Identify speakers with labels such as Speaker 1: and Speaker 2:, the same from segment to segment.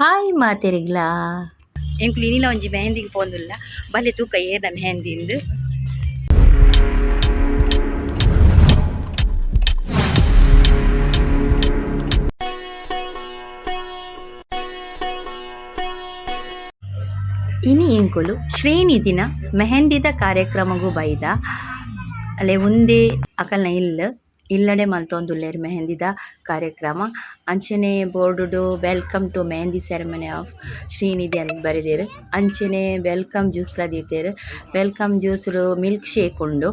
Speaker 1: Hi ಮಾತೆರಿಗ್ಲಾ
Speaker 2: ಏನು ಇನಿಲ ಒಂಜಿ ಮೆಹಂದಿಗೆ ಪೋಂದಿಲ್ಲ ಬಲೆ ತೂಕ ಏದ ಮೆಹಂದಿಂದು
Speaker 1: ಇನಿ ಇಂಕುಲು ದಿನ ಮೆಹಂದಿದ ಕಾರ್ಯಕ್ರಮಗೂ ಬೈದ ಅಲೆ ಒಂದೇ ಅಕಲ್ನ ಇಲ್ಲ್ ಇಲ್ಲಡೆ ಮಲ್ತೊಂದುಲ್ಲೆರ್ ಮೆಹಂದಿದ ಕಾರ್ಯಕ್ರಮ. ಅಂಚನೆ ಬೋರ್ಡುಡು welcome to mehndi ceremony of Shrinidhi ಅಂತ ಬರೆದೆರ್. ಅಂಚನೆ ವೆಲ್ಕಮ್ ಜ್ಯೂಸ್ಲ ದೀತೆರ್. ವೆಲ್ಕಮ್ ಜ್ಯೂಸ್ಡ್ ಮಿಲ್ಕ್ ಶೇಕ್ ಉಂಡು.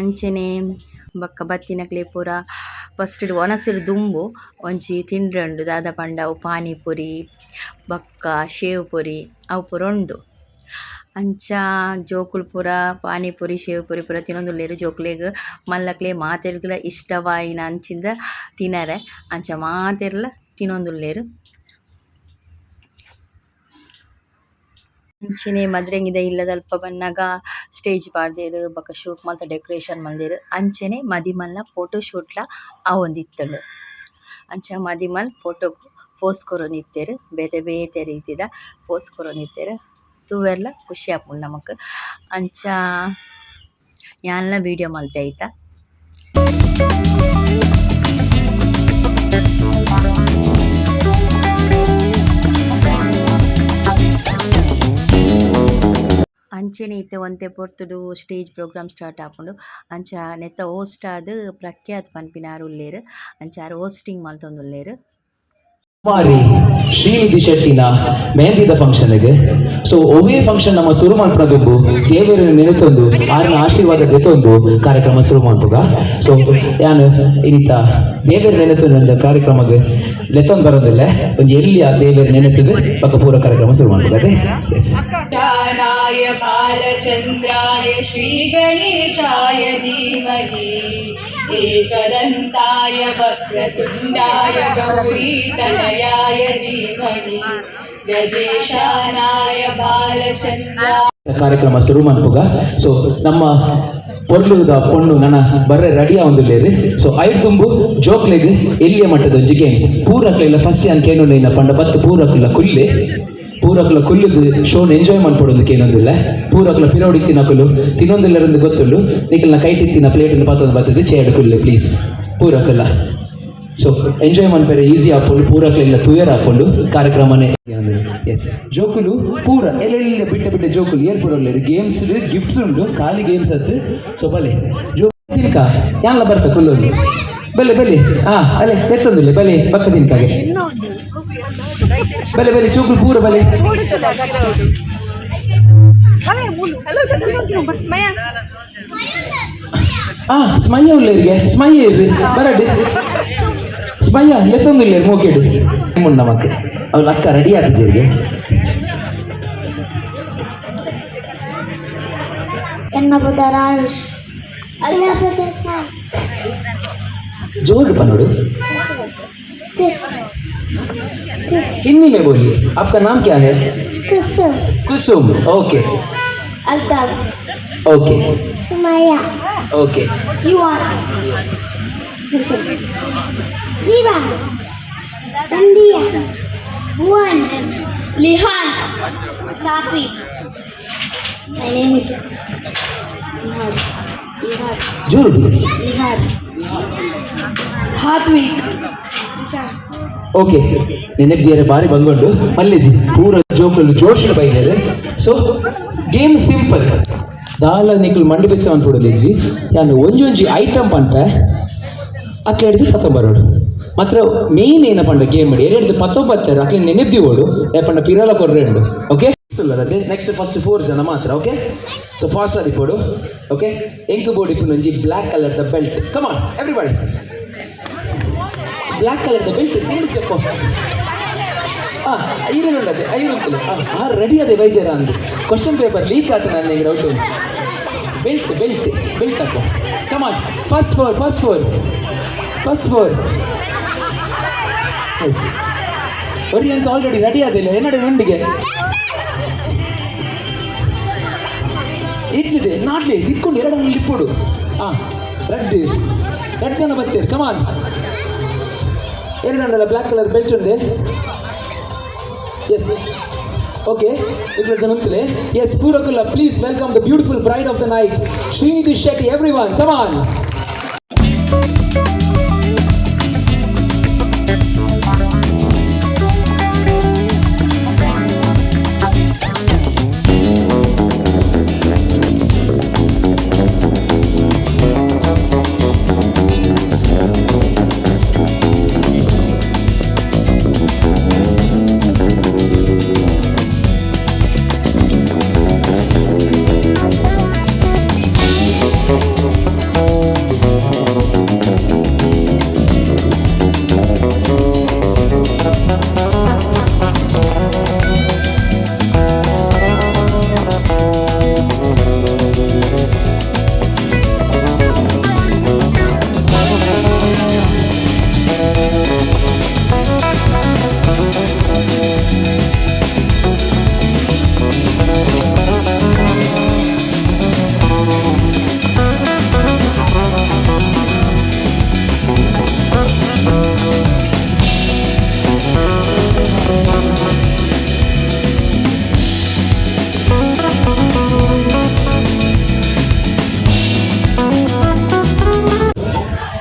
Speaker 1: ಅಂಚನೆ ಬೊಕ್ಕ ಬತ್ತಿನಕ್ಲೆ ಪೂರ ಫಸ್ಟ್ ಒನಸಿರು ದುಂಬು, ಒಂಜಿ ತಿಂಡ್ರೆ ಉಂಡು ದಾದ ಪಂಡ ಅವು ಪಾನಿಪುರಿ, ಬೊಕ್ಕ ಶೇವ್ ಪುರಿ ಅವು ಪೂರ ಉಂಡು. ಅಂಚ ಜೋಕುಲು ಪೂರ ಪಾನಿಪುರಿ ಶೇವ್ ಪೂರಿ ಪೂರ ತಿನೊಂದುಲ್ಲೆರ್ ಜೋಕ್ಲೆಗ್, ಮಲ್ಲಕ್ಲೆ ಮಾತೆರ್ಗ್ಲ ಇಷ್ಟವಾಯಿನ ಅಂಚಿಂದ ತಿನರೆ. ಅಂಚ ಮಾತೆರ್ಲ ತಿನೊಂದುಲ್ಲೆರ್. ಅಂಚನೆ ಮದ್ರೆಂಗಿದ ಇಲ್ಲದ ಅಲ್ಪ ಬನ್ನಗ ಸ್ಟೇಜ್ ಪಾಡ್ದೆರ್ ಬೊಕ ಶೋಕ್ ಮಾತ ಡೆಕೋರೇಷನ್ ಮಲ್ದೆರ್. ಅಂಚನೆ ಮದಿಮಲ್ನ ಫೋಟೋ ಶೂಟ್ಲ ಅವೊಂದಿತ್ತುಂಡು ಅಂಚ ಮದಿಮಲ್ ಫೋಟೋ ಪೋಸ್ ಕೊರೊಂದಿತ್ತೆರ್, ಬೇತೆ ಬೇತೆ ರೀತಿದ ಪೋಸ್ ಕೊರೊಂದಿತ್ತೆರ್. ತೂವೆರ್ಲ ಖುಷಿ ಆಪುಂಡು ನಮಕ್ ಅಂಚ ಯಾನ್ಲ ವೀಡಿಯೋ ಮಲ್ತೆ ಐತ ಅಂಚೆನೆ ಇತ್ತೆ ಒಂತೆ ಪೊರ್ತುಡು ಸ್ಟೇಜ್ ಪ್ರೋಗ್ರಾಮ್ ಸ್ಟಾರ್ಟ್ ಆಪುಂಡು ಅಂಚ ನೆತ್ತ ಹೋಸ್ಟ್ ಆದ್ ಪ್ರಖ್ಯಾತ್ ಪನ್ಪಿನಾರ್ ಉಲ್ಲೆರ್ ಅಂಚಾರ್ ಹೋಸ್ಟಿಂಗ್ ಮಲ್ತೊಂದುಲ್ಲೆರ್
Speaker 3: ಕುಮಾರಿ ಶ್ರೀನಿಧಿ ಶೆಟ್ಟಿನ ಮೆಹಂದಿದ ಫಂಕ್ಷನ್ಗೆ. ಸೊ ಒವೇ ಫಂಕ್ಷನ್ ನಮ್ಮ ಶುರು ಮಾಡ್ಕೊಂಡು ದೇವರನ್ನು ನೆನೆತೊಂದು ಆರನ ಆಶೀರ್ವಾದ ಗೆತ್ತೊಂದು ಕಾರ್ಯಕ್ರಮ ಶುರು ಮಾಡ್ಬೋದ? ಸೊ ಯಾನು ಇನ್ನಿತ ರೀತ ದೇವರ ನೆನೆತೊಂದು ಕಾರ್ಯಕ್ರಮಕ್ಕೆ ಲೆತ್ತೊಂದು ಬರೋದಿಲ್ಲ. ಒಂದು ಎಲ್ಲಿ ಆ ದೇವರ ನೆನೆತದೆ ಪಕ್ಕ ಪೂರ ಕಾರ್ಯಕ್ರಮ ಶುರು ಮಾಡ್ಬೋದದೆ
Speaker 4: ಬಾಲಚಂದ್ರಾಯ ಶ್ರೀ ಗಣೇಶಾಯ ಧೀಮಹಿ. ಏಕದಂತಾಯ ವಕ್ರತುಂಡಾಯ ಗೌರೀತನಯಾಯ ಧೀಮಹಿ ಗಜೇಶಾನಾಯ ಬಾಲಚಂದ್ರ.
Speaker 3: ಕಾರ್ಯಕ್ರಮ ಶುರು ಮನ್ಪುಗ ಸೊ ನಮ್ಮ ಪೊರ್ಲುದ ಪೊಣ್ಣು ನನ್ನ ಬರ್ರೆ ರೆಡಿ ಆವೊಂದುಲ್ಲೇರಿ ಸೊ ಐಟ್ ತುಂಬು ಜೋಕ್ಲೆಗ್ ಎಲ್ಲಿಯ ಮಟ್ಟದ ಒಂಜಿ ಗೇಮ್ಸ್? ಪೂರಕ್ಲೆಲ್ಲ ಫಸ್ಟ್ ಅನ್ ಕೇನುಲೆಲ್ಲ ಪಂಡ ಬತ್ತು ಪೂರಕ್ಲೆಲ್ಲ ಕುಲ್ಲೆ. ಪೂರಕ್ಲ ಕುಲ್ಲುದು ಶೋನ್ ಎಂಜಾಯ್ ಮಾಡ್ಕೊಡೋದು ಏನೊಂದಿಲ್ಲ. ಪೂರಕ್ಲ ಪಿರೋಡಿ ತಿನ್ನಕುಲು ತಿನ್ನೊಂದಿಲ್ಲರಿಂದ ಗೊತ್ತುಳ್ಳು ನಿಖಲ್ನ ಕೈ ತಿನ್ನ ಪ್ಲೇಟ್ ಪಾತ್ರ ಬರ್ತದೆ ಚೇಡ್ ಕುಲ್ಲೆ ಪ್ಲೀಸ್ ಪೂರಕ್ಲ. ಸೊ ಎಂಜಾಯ್ ಮಾಡ್ಬೇರೆ ಈಸಿ ಹಾಕೊಂಡು ಪೂರಕ್ಲೆಲ್ಲ ತುಯರ್ ಹಾಕೊಂಡು ಕಾರ್ಯಕ್ರಮನೇ. ಎಸ್ ಜೋಕುಲು, ಪೂರ ಎಲ್ಲೆಲ್ಲ ಬಿಟ್ಟ ಬಿಟ್ಟ ಜೋಕುಲು ಏರ್ ಪೂರಲ್ಲ ಗೇಮ್ಸ್ ಗಿಫ್ಟ್ಸ್ ಉಂಟು, ಖಾಲಿ ಗೇಮ್ಸ್ ಅತ್ತು. ಸೊ ಬಲೆ. ಜೋ ತಿನ್ಕ ಯಾಲ್ಲ ಬರ್ತ ಕುಲ್ಲೊಂದು? ಬಲೆ ಬಲೆ. ಹಾ ಅಲೆ, ಎತ್ತೊಂದಿಲ್ಲ, ಬಲೆ, ಪಕ್ಕ ತಿನ್ಕಾಗೆ. ભલે ભલે છોકરું પૂરું ભલે ಆ ಸ್ಮಯ್ಯ ಉಳ್ಳೇರಿಗೆ ಸ್ಮಯ್ಯ ಇರ್ರಿ ಬರಡಿ ಸ್ಮಯ್ಯ ಎತ್ತೊಂದು ಇಲ್ಲೇ ಮೋಕೇಡು ಮುನ್ನ ಮತ್ತೆ ಅವಳ ಅಕ್ಕ ರೆಡಿ
Speaker 5: ಆಗಿದ್ದೀರಿಗೆ ಎನ್ನಪುಟ ರಾಜೇಶ್
Speaker 3: ಜೋರು ಬನ್ನೋಡು हिंदी में बोलिए। आपका नाम क्या है?
Speaker 5: Kusum.
Speaker 3: Kusum. Okay.
Speaker 5: Altaf.
Speaker 3: Okay.
Speaker 5: Sumaiya.
Speaker 3: Okay.
Speaker 5: You are Jeeva. Sandhya Bhuvan. Lihan. Safi. My name is
Speaker 3: okay ನೆನಪಿದ್ದಾರೆ ಬಾರಿ ಬಂಗೊಂಡು ಮಲ್ಲೇಜಿ, ಪೂರ ಜೋಕುಲು ಜೋಶಿನ ಬೈದರೆ ಸೊ ಗೇಮ್ ಸಿಂಪಲ್ ದಾಲ ನಿಕ್ಲು ಮಂಡಿ ಬೆಚ್ಚ ಅನ್ಪುಡಲಿಜ್ಜಿ ಯಾನು ಒಂಜೊಂಜಿ ಐಟಮ್ ಪಂಟ ಅಕ್ಲೆ ಹಿಡಿದು ಪತ್ತೊಂಬರೋಡು ಮಾತ್ರ ಮೇನ್ ಏನ ಪಂಡ ಗೇಮ್ ಮಾಡಿ ಎರಡು ಪತ್ತೊಂಬತ್ತರ ಅಕ್ಲೆ ನೆನೆದ್ದಿ ಓಡು. ಯಾಪಂಡ ಪಿರಲ ಕೊರ್ರೆಂಡು ಓಕೆ ಅದೇ ನೆಕ್ಸ್ಟ್ ಫಸ್ಟ್ ಫೋರ್ ಜನ ಮಾತ್ರ ಓಕೆ ಸೊ ಫಾಸ್ಟ್ ಆಗಿ ಓಕೆ ಎಂಕು ಬೋರ್ಡ್ ಇಪ್ಪು ನಂಜಿ black colour the belt come on everybody black colour the belt ನೀಡು ಚಪ್ಪ ಆ ಐರನ್ ಉಂಡದೆ ಐರನ್ ಆ ರೆಡಿ ಅದೇ ವೈದ್ಯರ ಅಂದು. ಕ್ವಶನ್ ಪೇಪರ್ ಲೀಕ್ ಆಯ್ತು ನಾನು ಈಗ ಡೌಟ್ ಬೆಲ್ಟ್ ಬೆಲ್ಟ್ ಬೆಲ್ಟ್ ಅಪ್ಪ come on first four first four first four ಒರಿ ಅಂತ ಆಲ್ರೆಡಿ ರೆಡಿ ಆದಿಲ್ಲ ಏನಡೆ ಉಂಡಿಗೆ ಇಚ್ಚಿದೆ ನಾಡ್ಲಿ ಇಟ್ಕೊಂಡು ಎರಡು ಇಪ್ಪುಡು ಆ ರೆಡ್ ರೆಡ್ ಜನ ಬರ್ತೀರಿ. ಕಮಾನ್ ఎక్కడన్నా ಬ್ಲ್ಯಾಕ್ ಕಲರ್ ಬೆಲ್ಟ್ ఉండే ಎಸ್ ಓಕೆ ఇక్కడ జనంతులే yes ಪೂರಕುಲ್ಲ please welcome the beautiful bride of the night Srinidhi Shetty everyone come on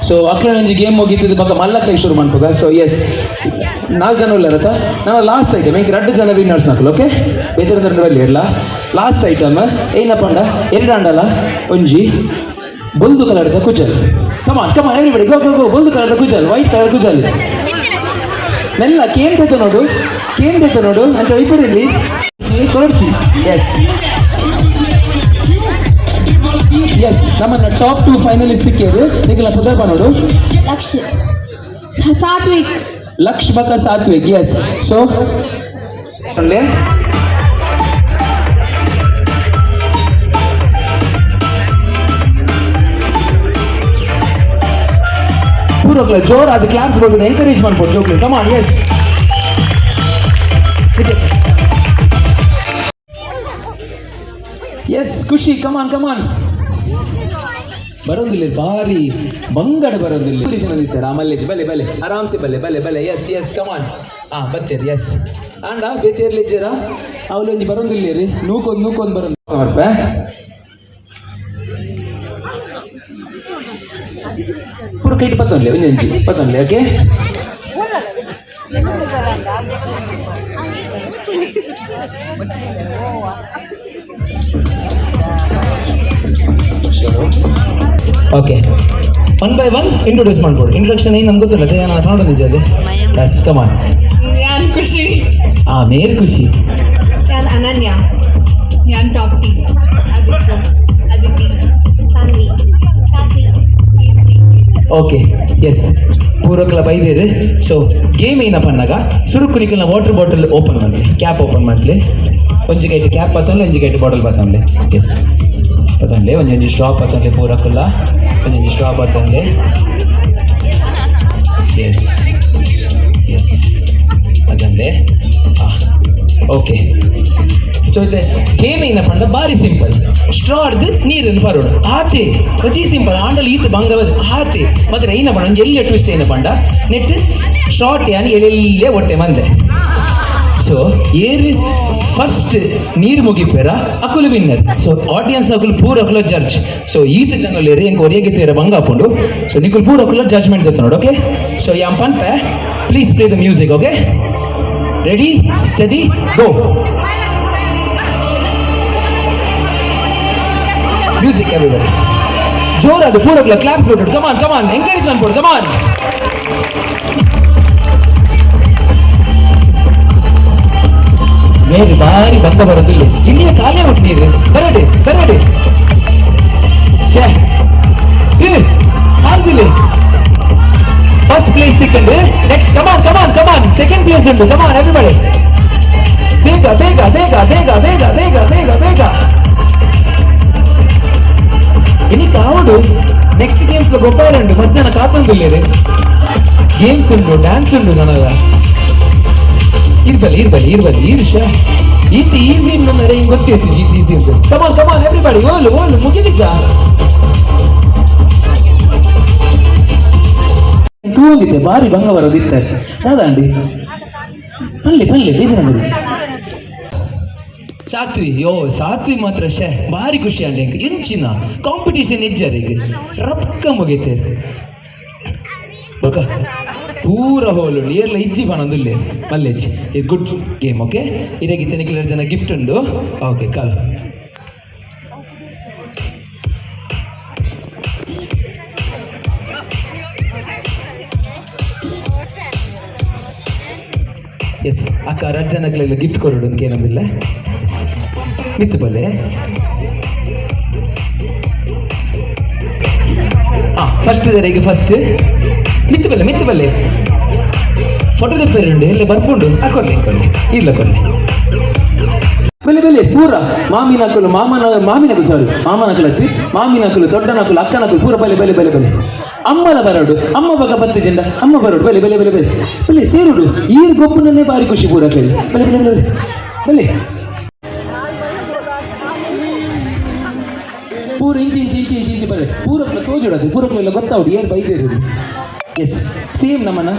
Speaker 3: so ಅಕ್ರ ನಂಜಿ ಗೇಮ್ ಮುಗೀತಿದ್ದು ಬಕ್ಕ ಮಲ್ಲಕ್ಕ ಶುರು ಮಾಡ್ಬೋದ ಸೊ ಎಸ್ ನಾಲ್ಕು ಜನ ಇಲ್ಲರತ್ತ ನಾನು ಲಾಸ್ಟ್ ಐಟಮ್ ಈಗ ಎರಡು ಜನ ವಿನ್ನರ್ಸ್ ಹಾಕಲು ಓಕೆ ಬೇಜಾರ ತರಗಳಲ್ಲಿ ಇರಲ್ಲ ಲಾಸ್ಟ್ ಐಟಮ್ ಏನಪ್ಪ ಅಂಡ ಎರಡು ಅಂಡಲ್ಲ? ಒಂಜಿ, ಬೊಲ್ದು ಕಲರ್ದ ಕುಜಲ್. ಕಮಾನ್ ಕಮಾನ್ ಎವ್ರಿಬಡಿ ಬಿಡಿ ಗೋ ಗೋ ಬೊಲ್ದು ಕಲರ್ದ ಕುಜಲ್ ವೈಟ್ ಕಲರ್ ಕುಜಲ್. ಮೆಲ್ಲ ಕೇಂದ್ರ ನೋಡು ಕೇಂದ್ರ ನೋಡು ಅಂತ ಇಬ್ಬರಲ್ಲಿ ಕೊರಡ್ಸಿ ಎಸ್ ಎಸ್ ನಮ್ಮನ್ನ ಟಾಪ್ ಟು ಫೈನಲಿಸ್ಟ್ ಸಿಕ್ಕಿದ್ರು ನಿಖಿಲ ಪುದರ್ಪ ನೋಡು.
Speaker 5: ಲಕ್ಷ ಸಾತ್ವಿಕ್.
Speaker 3: ಲಕ್ಷ್ ಬಕ ಸಾತ್ವಿಕ್ ಎಸ್ ಸೊ ಒಳ್ಳೆ ಪೂರ್ವಕ್ಲ ಜೋರಾದ ಕ್ಲಾಸ್ ಬಗ್ಗೆ ಎಂಕರೇಜ್ ಮಾಡ್ಬೋದು Choksi. Come on yes yes Khushi come on come on ಬರೋದಿಲ್ಲ ಭಾರಿ ಬಂಗಡ ಬರೋದಿಲ್ಲ ನಂದಿದ್ದಾರೆ ಆಮಲ್ಲೇಜ್ ಬಲೆ ಬಲೆ, ಆರಾಮ್ಸೆ ಬಲೆ ಬಲೆ ಬಲೆ ಎಸ್ ಎಸ್ ಕಮಾನ್ ಹಾ ಬತ್ತೇರಿ ಎಸ್ ಆಂಡ ಬೇತೇರ್ಲಿಜ್ಜರ ಅವಲೊಂಜಿ ಬರೋದಿಲ್ಲ ರೀ. ನೂಕೊಂದು ನೂಕೊಂದು ಬರೋದು ಮಾಡ್ಪ ಪೂರ ಕೈಟ್ ಪತ್ತೊಂದ್ಲೆ ಒಂಜೊಂಜಿ ಪತ್ತೊಂಡ್ಲೆ okay okay one by one introduce ಮಾಡ್ಬೋದು ಇಂಟ್ರೊಡಕ್ಷನ್ ಏನು ನಮ್ಗೆ ಗೊತ್ತಿಲ್ಲ ನಾನು ಕನ್ನಡ ನಿಜ ಅದು. ಬಸ್ ಕಮಾನ್
Speaker 4: ಖುಷಿ
Speaker 3: ಆ ಮೇರ್ ಖುಷಿ
Speaker 4: ನಾನು ಅನನ್ಯ. ನಾನು ಟಾಪ್ tea
Speaker 3: Aditi Sanvi. Okay yes so game ಏನಪ್ಪ ಅಂದಾಗ ಸುರು ಕುಲಿಕಲ್ನ ವಾಟರ್ ಬಾಟಲ್ ಓಪನ್ ಮಾಡಲಿ. ಕ್ಯಾಪ್ ಓಪನ್ ಮಾಡಲಿ. ಒಂಜಿ ಕ್ಯಾಪ್ ಬರ್ತಾನೆ ಒಂಜಿ ಬಾಟಲ್ ಬರ್ತಾನೆ ಎಸ್ ಬರ್ತಂಡೆ ಒಂದು ಸ್ಟಾಪ್ ಬರ್ತಂಡೆ ಪೂರಕ್ಕುಲ್ಲ ಒಂಜೊಂಜಿ ಸ್ಟಾಪ್ ಬರ್ತಂಡೆ ಎಸ್ ಎಸ್ ಅದಂದೆ ಓಕೆ ಚೋತೆ ಹೇಮಿಂಗ್ನ ಪಂಡ ಬಾರಿ ಸಿಂಪಲ್ ಸ್ಟ್ರಾ ಹಿಡ್ದು ನೀರನ್ನು ಬರೋಣ ಆತೆ ಅತಿ ಸಿಂಪಲ್ ಆಂಡಲ್ ಈತ ಭಂಗ ಆತೆ ಮತ್ತೆ ಏನ ಬಣ್ಣ ಎಲ್ಲಿ ಟ್ವಿಸ್ಟ್ ಏನ ಪಂಡ ನೆಟ್ ಶಾರ್ಟ್ ಯಾನ್ ಎಲ್ಲೆಲ್ಲೇ ಒಟ್ಟೆ ಮಂದೆ ಸೊ ಏರಿ ಫಸ್ಟ್ ನೀರ್ ಮುಗಿಪೇರ ಅಕುಲು ವಿನ್ನರ್ ಸೊ ಆಡಿಯನ್ಸ್ ಅಕುಲು ಪೂರ್ ಅಕುಲ ಜಡ್ಜ್ ಸೊ ಈತ ಜನಲ್ ಏರಿ ಎಂಕ್ ಒರಿಯಾಗಿ ತೇರ ಬಂಗ ಹಾಕೊಂಡು. ಸೊ ನಿಕುಲ್ ಪೂರ್ ಅಕುಲ ಜಡ್ಜ್ಮೆಂಟ್ ಗೊತ್ತ ನೋಡು ಓಕೆ ಸೊ ಯಾಮ್ ಪನ್ಪೆ please play the music okay ready steady go music everybody ಜೋರಾದ ಅಕುಲ ಕ್ಲಾಪ್ ಕೊಟ್ಟು come on come on encourage ಮಾಡ್ಬೋದು ಕಮಾನ್ ಮೇಲೆ ಭಾರಿ ಬಂದ ಬರೋದಿಲ್ಲ ಇಲ್ಲಿಯ ಖಾಲಿ ಉಂಟು ನೀರು ಬರಡಿ ಬರಡಿ ಛೇ ಇದು ಆಗುದಿಲ್ಲ first place ತಿಕ್ಕಂಡು next come on come on come on second place ಉಂಟು ಕಮಾನ್ ಎವ್ರಿಬಡಿ ಬೇಗ ಬೇಗ ಬೇಗ ಬೇಗ ಬೇಗ ಬೇಗ ಬೇಗ ಬೇಗ ಇನಿ ಕಾವಡು ನೆಕ್ಸ್ಟ್ ಗೇಮ್ಸ್ లో గొప్ప రండి మధ్యాహ్న కాతందులేరు గేమ్స్ ఉండు డాన్స్ ఉండు ನನಗ ಇರ್ಬಲಿ ಇರ್ಬಲಿ ಇರ್ಬಲಿ ಈರ್ಷ ಇಂತ ಈಸಿ ನನ್ನ ಹಿಂಗೆ ಗೊತ್ತಿರ್ತೀನಿ ಇಂತ ಈಸಿ ಅಂತ. ಕಮಾನ್ ಕಮಾನ್ ಎವ್ರಿಬಡಿ ಓಲು ಓಲು ಮುಗಿಲಿಜ ತೂಗಿದೆ ಬಾರಿ ಭಂಗ ಬರೋದಿರ್ತಾರೆ ಯಾವ್ದಾಂಡಿ ಪಲ್ಲಿ ಪಲ್ಲಿ ಬೀಸಿ ಮಾಡಿ ಸಾತ್ವಿ, ಯೋ, ಸಾತ್ವಿ ಮಾತ್ರ ಶೇ, ಭಾರಿ ಖುಷಿ ಅಂಡಿ ಇಂಚಿನ ಕಾಂಪಿಟೇಷನ್ ಇಜ್ಜರಿಗೆ ರಪ್ಕ ಮುಗಿತೇವೆ ಓಕೆ ಪೂರ ಹೋಲು ಏರ್ಲ ಇಜ್ಜಿ ಪನೊಂದುಲ್ಲೆ ಮಲ್ಲೇಜ್ ಇದು ಗುಡ್ ಗೇಮ್ ಓಕೆ ಇದಾಗಿ ನಿಖಿಲರ್ ಜನ ಗಿಫ್ಟ್ ಉಂಡು. ಓಕೆ ಕಾಲ್. ಎಸ್ ಅಕ್ಕ ರಜ್ಜನಗಳೆಲ್ಲ ಗಿಫ್ಟ್ ಕೊಡೋಡು ಅಂತ ಏನಂದಿಲ್ಲ ಮಿತ್ತು ಬಲೆ ಹಾಂ ಫಸ್ಟ್ ಜರಿಗೆ ಫಸ್ಟ್ ಮಿತ್ತು ಬಲ್ಲೆ ಮಿತ್ತು ಬಲ್ಲೆ ಫೋಟೋ ತೆಪ್ಪೇರುಂಡು ಎಲ್ಲ ಬರ್ಕೊಂಡು. ಹಾಕೊಳ್ಳಿ ಇಲ್ಲ, ಕೊಡಲಿ. ಬೆಲೆ ಬೆಲೆ ಪೂರ. ಮಾಮಿನ ಹಾಕಲು ಮಾಮನ, ಮಾಮಿನ ಹಾಕಲು ಸಾರಿ ಮಾಮನ ಹಾಕಲತ್ತಿ ಮಾಮಿನ ಹಾಕಲು ದೊಡ್ಡನ ಹಾಕಲು ಅಕ್ಕನ ಪೂರ ಬೆಲೆ ಬೆಲೆ ಬೆಲೆ ಬೆಲೆ ಅಮ್ಮನ ಬರಡು, ಅಮ್ಮ ಬಗ ಬತ್ತಿ ಜಂಡ, ಅಮ್ಮ ಬರಡು ಬೆಲೆ ಬೆಲೆ ಬೆಲೆ ಬೆಲೆ ಬೆಲೆ ಸೇರುಡು. ಈ ಗೊಬ್ಬನನ್ನೇ ಬಾರಿ ಖುಷಿ ಪೂರ ಕೇಳಿ. ಬೆಲೆ ಬೆಲೆ ಬೆಲೆ ಬೆಲೆ ಪೂರ ಇಂಚಿ ಇಂಚಿ ಇಂಚಿ ಇಂಚಿ ಇಂಚಿ ಪೂರಕ್ಕೆ ಪೂರ ತೋಜುಡದು ಪೂರಕ್ಲೆಲ್ಲ ಗೊತ್ತಾವುಡು ಏನು ಬೈದಿರುದು ಎಸ್ ಸೇಮ್ ನಮ್ಮನ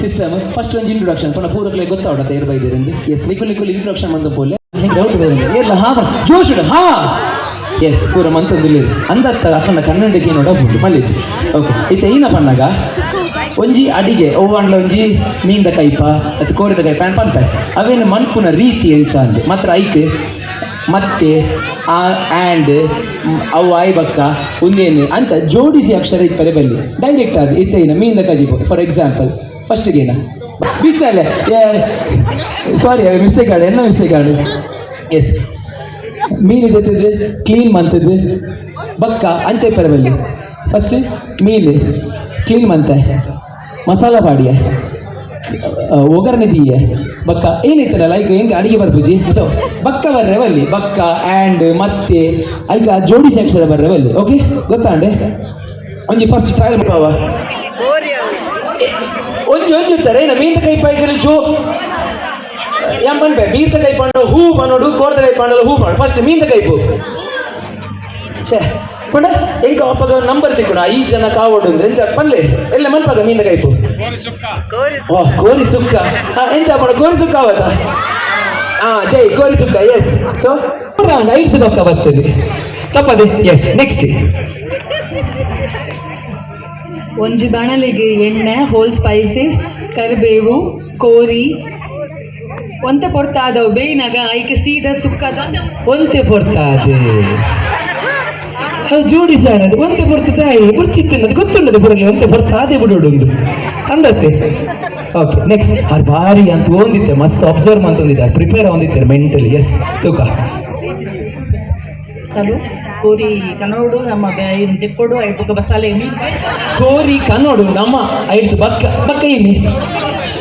Speaker 3: ಸಿಸ್ಟಮ್ ಫಸ್ಟ್ ಒಂದು ಇಂಟ್ರೊಡಕ್ಷನ್ ಪುನಃ ಪೂರಕ್ಲೆ ಗೊತ್ತಾವಡತ್ತೆ ಏರ್ ಬೈದಿರಂದು ಎಸ್ ನಿಕುಲ್ ನಿಕುಲ್ ಇಂಟ್ರೊಡಕ್ಷನ್ ಬಂದ ಪೋಲೆ ಎಲ್ಲ ಹಾ ಜೋಶ್ ಹಾ ಎಸ್ ಪೂರ ಮಂತಂದಿಲ್ಲ ಅಂದತ್ತ ಅಕ್ಕಂಡ ಕನ್ನಡಕ್ಕೆ ನೋಡ ಉಂಟು ಮಲ್ಲಿಜಿ ಓಕೆ ಇತ್ತ ಏನ ಪಣ್ಣಗ ಒಂಜಿ ಅಡಿಗೆ ಒವ್ವಾಂಡ್ಲ ಒಂಜಿ ಮೀನ್ದ ಕೈಪ ಅದು ಕೋರಿದ ಕೈಪ ಅಂತ ಪನ್ಪ ಅವೇನು ಮನ್ಪುನ ರೀತಿ ಎಂಚ ಅಂದೆ ಮಾತ್ರ ಐತೆ ಮತ್ತೆ ಆ ಆ್ಯಂಡ್ ಅವು ಆಯ್ ಬಕ್ಕ ಒಂದೇನು ಅಂಚ ಜೋಡಿಸಿ ಅಕ್ಷರ ಇಪ್ಪರೆ ಬಲ್ಲಿ ಡೈರೆಕ್ಟ್ ಆಗಿ ಇತ್ತೇನ ಮೀನ್ದ ಕಜಿಬು. ಫಾರ್ ಎಕ್ಸಾಂಪಲ್ ಫಸ್ಟ್ಗೇನ ಬಿಸಲೆ ಸಾರಿ ಮಿಸ್ಟೇಕ್ ಆಡು ಎಲ್ಲ ಮಿಸ್ಟೇಕ್ ಆಡು ಎಸ್ ಮೀನು ಇದದ್ದು ಕ್ಲೀನ್ ಮಂತದ್ದು. ಬಕ್ಕ, ಅಂಚೆ ಇಪ್ಪರೆ ಬಲ್ಲಿ ಫಸ್ಟ್ ಮೀನು ಕ್ಲೀನ್ ಮಂತೆ. ಮಸಾಲ ಪಾಡಿಯ. ಒಗ್ಗರಣೆ ದೀಯ ಬಕ್ಕ ಏನೈತಲ್ಲ ಲೈಕ್ ಹೆಂಗೆ ಅಡಿಗೆ ಬರ್ಪುಜಿ ಸೊ ಬಕ್ಕ ಬರ್ರೆ ಬಲ್ಲಿ. ಬಕ್ಕ ಆ್ಯಂಡ್ ಮತ್ತೆ ಐಕ ಜೋಡಿಸಿ ಅಕ್ಷರ ಬರ್ರೆ ಬಲ್ಲಿ. ಓಕೆ ಗೊತ್ತಾಂಡೆ ಒಂಜಿ ಫಸ್ಟ್ ಟ್ರಯಲ್ ಮಾಡುವ ಒಂಜಿ ಒಂಜಿ ಇರ್ತಾರೆ ಏನ ಮೀನ್ ಕೈ ಪಾಯ್ಕಲ್ಲಿ ಜೋ. ಎಂಬನ್ಬೆ ಮೀನ್ದ ಕೈ ಪಾಂಡು, ಹೂ ಪನ್ನೋಡು ಕೋರ್ದ ಕೈ ಪಂಡಲ ಹೂ ಮಾಡು ಫಸ್ಟ್ ಕೈ ಕೈಪು ಛೇ. ಪಂಡ ಎಂಕ ಒಪ್ಪಗ ನಂಬರ್ ತಿಕ್ಕೋಣ ಈ ಜನ ಕಾವಡು ಅಂದ್ರೆ ಎಂಚ ಪಲ್ಲೆ ಎಲ್ಲ ಮನ್ಪಾಗ ಮೀನ ಕೈಪು. ಓ ಕೋರಿ ಸುಕ್ಕ. ಹಾ ಎಂಚ ಮಾಡ ಕೋರಿ ಸುಕ್ಕ ಅವತ್ತ. ಹಾ ಜೈ ಕೋರಿ ಸುಕ್ಕ ಎಸ್ ಸೊ ಐದು ದೊಕ್ಕ ಬರ್ತದೆ ತಪ್ಪದೆ ಎಸ್ ನೆಕ್ಸ್ಟ್
Speaker 4: ಒಂಜಿ ಬಣಲಿಗೆ ಎಣ್ಣೆ ಹೋಲ್ ಸ್ಪೈಸಸ್ ಕರಿಬೇವು ಕೋರಿ. ಒಂತೆ ಪೊರ್ತಾದವು ಬೇಯಿನಾಗ ಐಕೆ ಸೀದಾ ಸುಕ್ಕದ
Speaker 3: ಒಂತೆ ಪೊರ್ತಾದೆ ಅದು ಜೋಡಿಸಾಡದು ಒಂತೆ ಪೊರ್ತದೆ ಆಯ್ ಬುರ್ಚಿತ್ತಿನದು ಗೊತ್ತುಂಡದು ಒಂದೇ ಒಂತೆ ಅದೇ ಬಿಡೋಡು ಒಂದು ಅಂದತ್ತೆ ಓಕೆ ನೆಕ್ಸ್ಟ್ ಅದು ಭಾರಿ ಅಂತ ಒಂದಿತ್ತೆ ಮಸ್ತ್ ಅಬ್ಸರ್ವ್ ಅಂತ ಒಂದಿದ್ದಾರೆ ಪ್ರಿಪೇರ್ ಒಂದಿದ್ದಾರೆ ಮೆಂಟಲಿ ಎಸ್ ತೂಕ.
Speaker 6: ಕೋರಿ ಕನ್ನೋಡು ನಮ್ಮ ತೆಕ್ಕೊಡು ಬಸಾಲೆ ಮೀನು
Speaker 3: ಕೋರಿ ಕನ್ನೋಡು ನಮ್ಮ ಐದು ಬಕ್ಕ ಬಕ್ಕ ಏನಿ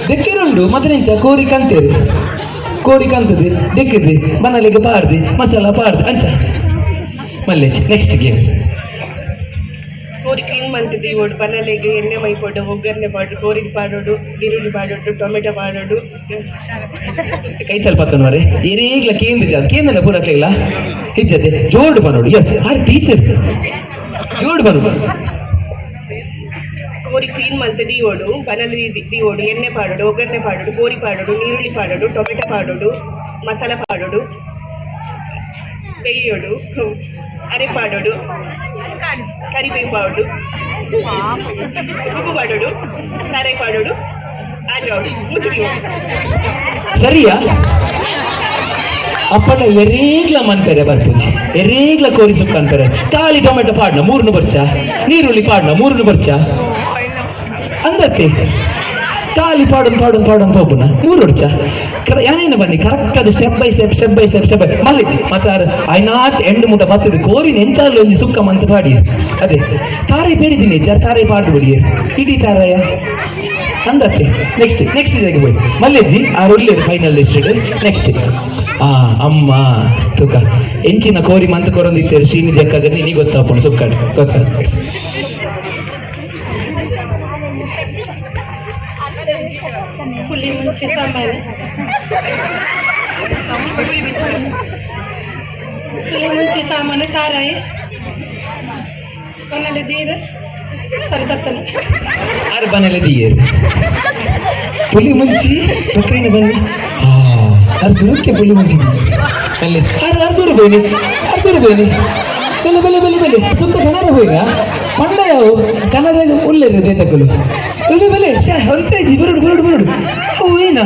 Speaker 3: ದೆಕ್ಕಿರುಂಡು ಮತ್ತೆ ನೆಂಚ ಕೋರಿ ಕಂತೇರಿ. ಕೋರಿ ಕಂತದೆ ದೆಕ್ಕಿದ್ರಿ ಮನೆಯಲ್ಲಿಗೆ ಪಾಡ್ದೆ ಮಸಾಲ ಪಾಡ್ದು ಅಂಚ. ಮಲ್ಲೇಜ್ ನೆಕ್ಸ್ಟ್ ಗೇಮ್
Speaker 7: ಕೋರಿ ಕ್ಲೀನ್ ಮಾಡ್ತಿದ್ದೆ ಇವಳು ಬನ್ನಲೆಗೆ ಎಣ್ಣೆ ಮೈ ಕೊಟ್ಟು ಒಗ್ಗರಣೆ ಪಾಡು ಕೋರಿಗೆ ಪಾಡೋಡು ಈರುಳ್ಳಿ ಪಾಡೋಡು ಟೊಮೆಟೊ ಪಾಡೋಡು
Speaker 3: ಕೈ ತಲ್ಪತ್ತನವರೆ ಏನೇಗ್ಲ ಕೇಂದ್ರ ಜಾ ಕೇಂದ್ರ ಪೂರ ಕೇಳ ಹಿಜ್ಜತೆ ಜೋಡು ಬನೋಡು ಎಸ್ ಆರ್ ಟೀಚರ್ ಜೋಡು ಬನೋಡು
Speaker 7: ಕೋರಿ ಕ್ಲೀನ್ ಮಾಡ್ತೆ ದೀವೋಡು ಬನಲಿ ದೀವೋಡು ಎಣ್ಣೆ ಪಾಡೋಡು ಒಗ್ಗರಣೆ ಪಾಡೋಡು ಕೋರಿ ಪಾಡೋಡು ಈರುಳ್ಳಿ ಪಾಡೋಡು ಟೊಮೆಟೊ ಪಾಡೋಡು ಮಸಾಲ ಪಾಡೋಡು ಬೇಯೋಡು ಅರೆ ಪಾಡೋಡು ಕರಿಬೇವು ಪಾಡೋಡು ಉಪ್ಪು ಪಾಡೋಡು ತರೆ ಪಾಡೋಡು ಆಜೋಡು ಮುಚ್ಚಿದೀವಿ
Speaker 3: ಸರಿಯಾ ಅಪ್ಪನ ಎರೇಗ್ಲ ಮನ್ಪೆರೆ ಬರ್ಪುಜಿ ಎರೇಗ್ಲ ಕೋರಿ ಸುಕ್ಕ ಅಂತಾರೆ ಖಾಲಿ ಟೊಮೆಟೊ ಪಾಡ್ನ ಮೂರ್ನು ಬರ್ಚ ನೀರುಳ್ಳಿ ಪಾಡ್ನ ಮೂರ್ನು ಬರ್ಚ ಅಂದತ್ತೆ ಖಾಲಿ ಪಾಡು ಪಾಡು ಪಾಡು ಹೋಗುನ ಮೂರು ಹೊಡ್ಚ. ಯಾನೇನ ಬನ್ನಿ? ಕರೆಕ್ಟ್ ಅದು step by step step by step step by ಮಲ್ಲಿಜಿ ಮತ್ತೆ ಐನಾತ್ ಎಂಡು ಮುಟ ಬತ್ತದು ಕೋರಿನ ಎಂಚಾಲು ಒಂಜಿ ಸುಕ್ಕ ಮಂತ್ ಪಾಡಿ. ಅದೇ. ತಾರೆ ಬೇರಿದ್ದೀನಿ ಜರ್ ತಾರೆ ಪಾಡು ಬಿಡಿ ಇಡೀ ತಾರಾಯ. ಅಂದತ್ತೆ ನೆಕ್ಸ್ಟ್ ನೆಕ್ಸ್ಟ್ ಇದಾಗಿ ಹೋಯ್ ಮಲ್ಲೇಜಿ, ಆ ರುಲ್ಲಿ ಫೈನಲ್ ಲಿಸ್ಟ್ ನೆಕ್ಸ್ಟ್ ಆ, ಅಮ್ಮ, ತೂಕ. ಎಂಚಿನ ಕೋರಿ ಮಂತ್ ಕೊರೊಂದಿತ್ತೇರು. ಶ್ರೀನಿಧಿ ಅಕ್ಕಾಗ ನೀ ಗೊತ್ತಾಪಣ ಸುಕ್ಕಾಡು ಗೊತ್ತಾ.
Speaker 6: ಪುಲಿ ಮುಂಚೆ ಸಾಂಬಾರು ಹುಲಿ ಮುಂಚೆ ಸಾಮಾನು ಕಾರಾಯಿ ಕೊನೆಯಲ್ಲಿ ದೀದ
Speaker 4: ಸರಿ ತರ್ತೇನೆ
Speaker 3: ಆರು ಬನ್ನಲ್ಲಿ ದಿಯೇರು ಹುಲಿ ಮುಂಚಿ ಬಕ್ರೀನ ಬನ್ನಿ. ಆರು ಸುರಕ್ಕೆ ಹುಲಿ ಮುಂಚಿ ಅಲ್ಲಿ ಆರು ಅರ್ಧೂರು ಬೋಯ್ನಿ ಅರ್ಧೂರು ಬೋಯ್ನಿ ಬೆಲೆ ಬೆಲೆ ಬೆಲೆ ಬೆಲೆ ಸುಕ್ಕ ಕನ್ನಡ ಹೋಯ್ಗ ಪಂಡ ಯಾವು ಕನ್ನಡ ಉಳ್ಳೆರು ರೇತಕ್ಕಲು ಇದು ಬಲೆ ಶ ಅಂತ ಇಜ್ಜಿ ಬರುಡು ಬರುಡು ಬರುಡು ಏನ?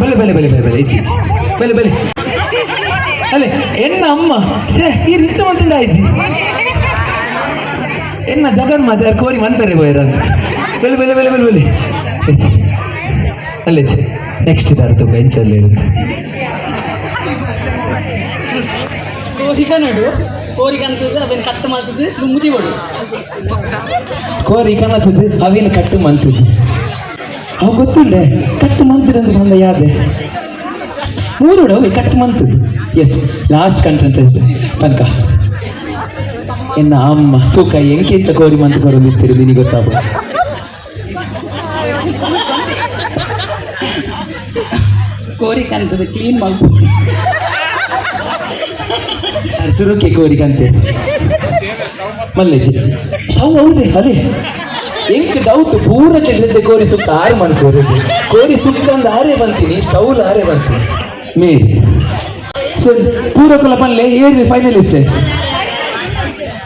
Speaker 3: ಬಲೆ ಬಲೆ ಬಲೆ ಬಲೆ ಬಲೆ ಇಜ್ಜಿ ಬಲೆ ಬಲೆ ಅಲ್ಲೇ, ಎನ್ನ ಅಮ್ಮ? ಶೇ ಈ ರಿಚ ಮಂತಿಂದ ಆಯ್ಜಿ ಎನ್ನ ಜಗನ್ ಮಾತಾಡ ಕೋರಿ ಮಂತಾರೆ ಬೋಯರ ಬೆಲೆ ಬೆಲೆ ಬೆಲೆ ಬೆಲೆ ಬೆಲೆ ಅಲ್ಲೇ ನೆಕ್ಸ್ಟ್ ಇದಾರ ತುಂಬ ಹೆಂಚಲ್ಲಿ ಇರುತ್ತೆ.
Speaker 4: ಕೋರಿಕ ನಡು ಕೋರಿಕ ಅಂತದ್ದು ಕತ್ತ ಕಟ್ ಮಾಡ್ತಿದ್ದು ಮುದಿ ಬಡು.
Speaker 3: ಕೋರಿ ಕನ್ನತದ್ದು ಅವಿನ ಕಟ್ಟು ಮಂತದ್ದು ಅವು ಗೊತ್ತುಂಡೆ ಕಟ್ಟು ಮಂತಿರಂದು ಬಂದ ಯಾದೆ ಮೂರು ಅವು ಕಟ್ಟು ಮಂತದ್ದು ಎಸ್ ಲಾಸ್ಟ್ ಕಂಟೆಂಟ್ ಪಂಕ ಎನ್ನ ಅಮ್ಮ ತೂಕ ಎಂಕೆಂಚ ಕೋರಿ ಮಂತು ಬರೋದಿತ್ತಿರಿ ನಿನಗೆ ಗೊತ್ತಾಗ
Speaker 6: ಕೋರಿಕಂತದ್ದು ಕ್ಲೀನ್ ಮಾಡ್ಬೋದು
Speaker 3: ಸುರುಕೆ ಕೋರಿಕಂತೆ ಮಲ್ಲೆಜಿ. ಸ್ಟವ್ ಹೌದೇ, ಅದೇ. ಎಂಕ್ ಡೌಟ್ ಪೂರ ಕೆಟ್ಟದೆ ಕೋರಿ ಸುಕ್ಕ ಆರು ಕೋರಿದ್ದು ಕೋರಿ ಸುಕ್ಕ ಅಂದ ಬಂತೀನಿ ಸ್ಟೌಲ್ ಆರೆ ಬಂತೀನಿ. ಮೇರಿ ಸೊ ಪೂರಕುಲ ಪಲ್ಲೆ ಏರಿ finalist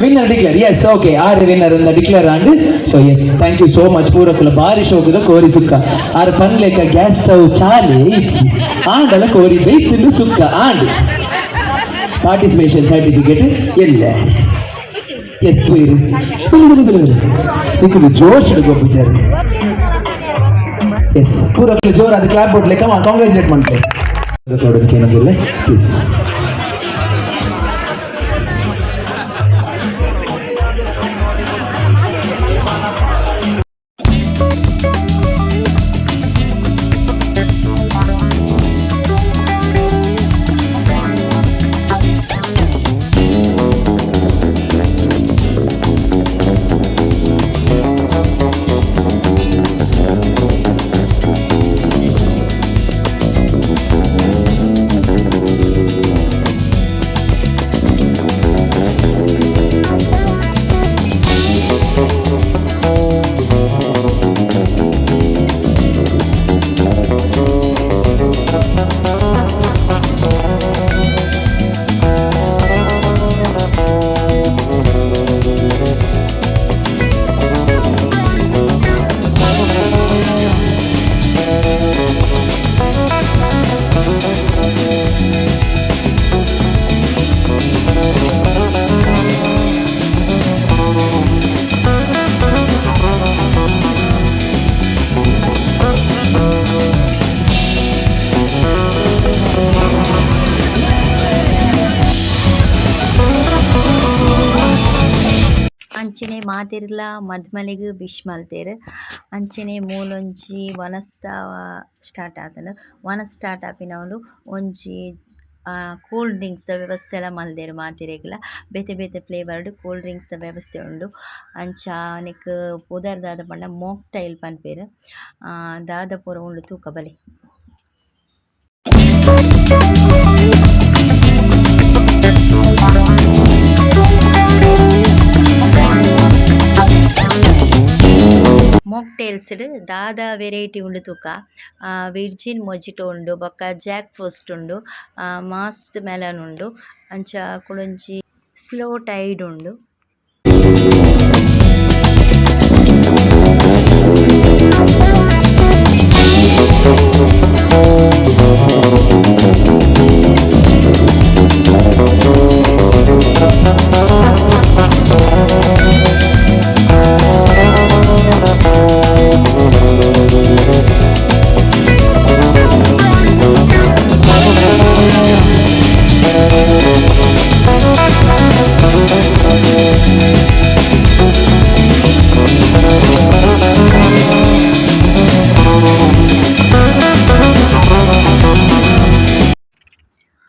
Speaker 3: winner declare yes okay R winner ಅಂತ declare and so yes thank you so much ಪೂರಕುಲ ಬಾರಿ ಶೋಕದ ಕೋರಿ ಸುಕ್ಕ ಆರು ಪನ್ಲೆಕ ಗ್ಯಾಸ್ ಸ್ಟವ್ ಚಾಲೆ ಇಚ್ಚಿ. ಆಂಡಲ ಕೋರಿ ಬೈತಿಂದು ಸುಕ್ಕ ಆಂಡ್ ಪಾರ್ಟಿಸಿಪೇಷನ್ ಸರ್ಟಿಫಿಕೇಟ್ ಎಲ್ಲ. ಎಸ್ ಬಲಿ ನಿಖಿಲ್ ಜೋಶ್ ಗೊಬ್ಬ ವಿಚಾರ ಎಸ್ ಪೂರಕಲು ಜೋರಾದ ಕ್ಲಾಪ್ ಕೊಡ್ಲೆ ಕಮ ಕಾಂಗ್ರೆಚುಲೇಟ್ ಮಾಡ್ತೇವೆ ನೋಡೋದಕ್ಕೆ ಏನಾಗಿಲ್ಲ ಪ್ಲೀಸ್
Speaker 1: ಅಂಚನೆ ಮಾತೆರ್ಲ ಮದ್ಮಲೆಗ್ ವಿಶ್ ಮಲ್ತೆರ್ ಅಂಚನೆ ಮೂಲೊಂಜಿ ವನಸ್ತ ಸ್ಟಾರ್ಟ್ ಆತುಂಡು. ವನ ಸ್ಟಾರ್ಟ್ ಆಪಿನವುಲು ಒಂಜಿ ಕೂಲ್ ಡ್ರಿಂಕ್ಸ್ದ ವ್ಯವಸ್ಥೆ ಎಲ್ಲ ಮಲ್ದೆರ್ ಮಾತೆರೆಗ್ಲ. ಬೇತೆ ಬೇತೆ ಫ್ಲೇವರ್ಡ್ ಕೂಲ್ ಡ್ರಿಂಕ್ಸ್ ದ ವ್ಯವಸ್ಥೆ ಉಂಡು. ಅಂಚ ನೆಕ್ ಪುದರ್ ದಾದ ಪಂಡ ಮೋಕ್ಟೈಲ್ ಪನ್ಪೆರ್. ದಾದ ಪೂರ ಉಂಡು ತೂಕ ಬಲೆ. ಮಾಕ್ಟೇಲ್ಸ್ಡ್ ದಾದ ವೆರೈಟಿ ಉಂಡು ತುಕ ವಿರ್ಜಿನ್ ಮೊಜಿಟೊ ಉಂಡು ಬೊಕ್ಕ ಜಾಕ್ ಫ್ರೋಸ್ಟ್ ಉಂಡು ಮಾಸ್ಟ್ ಮೆಲನ್ ಉಂಡು ಅಂಚ ಕುಳೊಂಜಿ ಸ್ಲೋ ಟೈಡ್ ಉಂಡು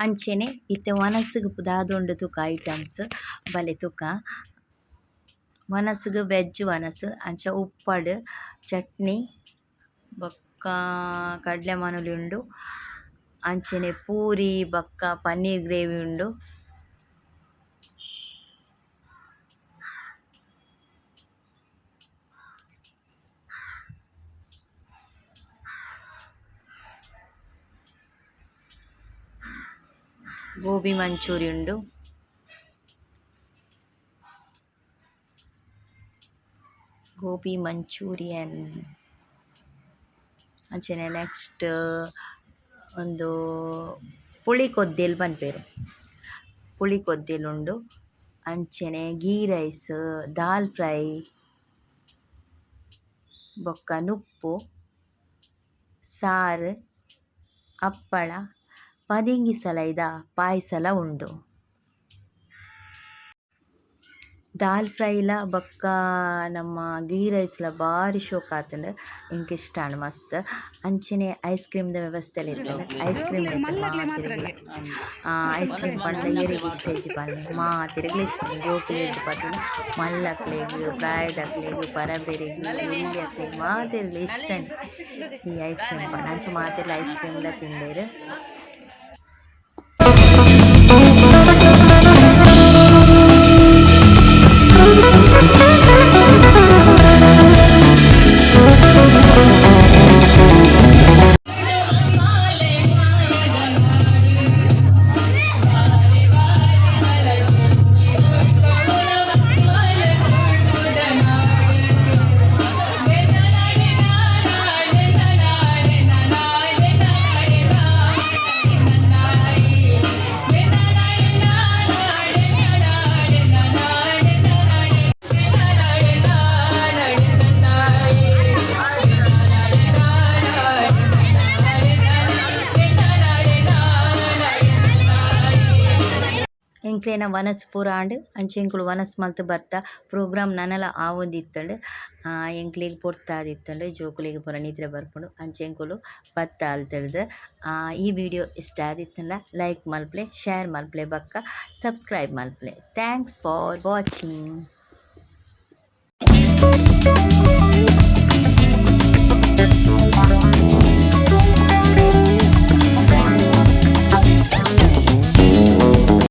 Speaker 1: ಅಂಚೆನೆ ಇತ್ತೆ ವನಸ್ಗ್ ದಾದೊಂಡು ತುಕ ಐಟಮ್ಸ್. ಬಲೆ ತುಕ. ವನಸ್ಗ್ ವೆಜ್ ವನಸ್ ಅಂಚ ಉಪ್ಪಡ್, ಚಟ್ನಿ, ಬೊಕ್ಕ ಕಡ್ಲೆ ಮನುಲಿ ಉಂಡು. ಅಂಚನೆ ಪೂರಿ ಬೊಕ್ಕ ಪನ್ನೀರ್ ಗ್ರೇವಿ ಉಂಡು ಗೋಬಿ ಮಂಚೂರಿ ಉಂಡು ಗೋಬಿ ಮಂಚೂರಿಯನ್ ಅಂಚನೆ ನೆಕ್ಸ್ಟ್ ಒಂದು ಪುಳಿ ಕೊದ್ದೇಲು ಪನ್ಪೆರ್ ಪುಳಿ ಕೊದ್ದೇಲು ಉಂಡು, ಅಂಚನೆ, ಗೀ ರೈಸ್, ದಾಲ್ ಫ್ರೈ, ಬೊಕ್ಕ ನುಪ್ಪು, ಸಾರು, ಅಪ್ಪಳ, ಪದಿಂಗಿ ಸಲೈದ ಪಾಯಸಲ ಉಂಡು. ದಾಲ್ ಫ್ರೈಲ ಬೊಕ್ಕ ನಮ್ಮ ಗೀ ರೈಸ್ಲ ಬಾರಿ ಶೋಕ ಆತುಂಡು ಎಂಕ್ ಇಷ್ಟ ಮಸ್ತ್. ಅಂಚನೆ ಐಸ್ ಕ್ರೀಮ್ದ ವ್ಯವಸ್ಥೆಲ ಇತ್ತಂಡ್ ಐಸ್ ಕ್ರೀಮ್ ಐಸ್ ಕ್ರೀಮ್ ಪಂಡ ಏರಿಗೆ ಇಷ್ಟ ಇಜ್ಜಿ ಮಾ ಮಾತಿರಗ್ಲ ಇಷ್ಟ ಜೋಕುಲೆಗ್ ಪತ್ತುಂಡು ಮಲ್ಲಕ್ಲೆಗ್ ಪ್ರಾಯದಕ್ಲೆಗ್ ಪರಬೆರೆಗ್ ಮಾ ಮಾತಿರ್ಲ ಇಷ್ಟ ಈ ಐಸ್ ಕ್ರೀಮ್ ಪಂಡ ಅಂಚ ಮಾತೆರ್ಲ ಐಸ್ ಕ್ರೀಮ್ಲ ತಿಂದೆರ್ ಎಂಕ್ಲೆನ ವನಸ್ ಪೂರ ಆಂಡ್ ಅಂಚೆಂಕುಲು ವನಸ್ ಮಲ್ತ್ ಬತ್ತ ಪ್ರೋಗ್ರಾಮ್ ನನಲ ಆವೊಂದಿತ್ತಂಡ್ ಎಂಕ್ಲೆಗ್ ಪೊರ್ತಾದಿತ್ತಂಡ್, ಜೋಕುಲೆಗ್ ಪೂರ ನಿದ್ರೆ ಬರ್ಪುಂಡು ಅಂಚೆಂಕುಲು ಬತ್ತ ಅಲ್ತಡ್ದ್ ಈ ವಿಡಿಯೋ ಇಷ್ಟ ಆದಿತ್ತಂಡ ಲೈಕ್ ಮಲ್ಪ್ಲೆ, ಶೇರ್ ಮಲ್ಪ್ಲೆ ಬಕ್ಕ, ಸಬ್ಸ್ಕ್ರೈಬ್ ಮಲ್ಪ್ಲೆ. Thanks for watching.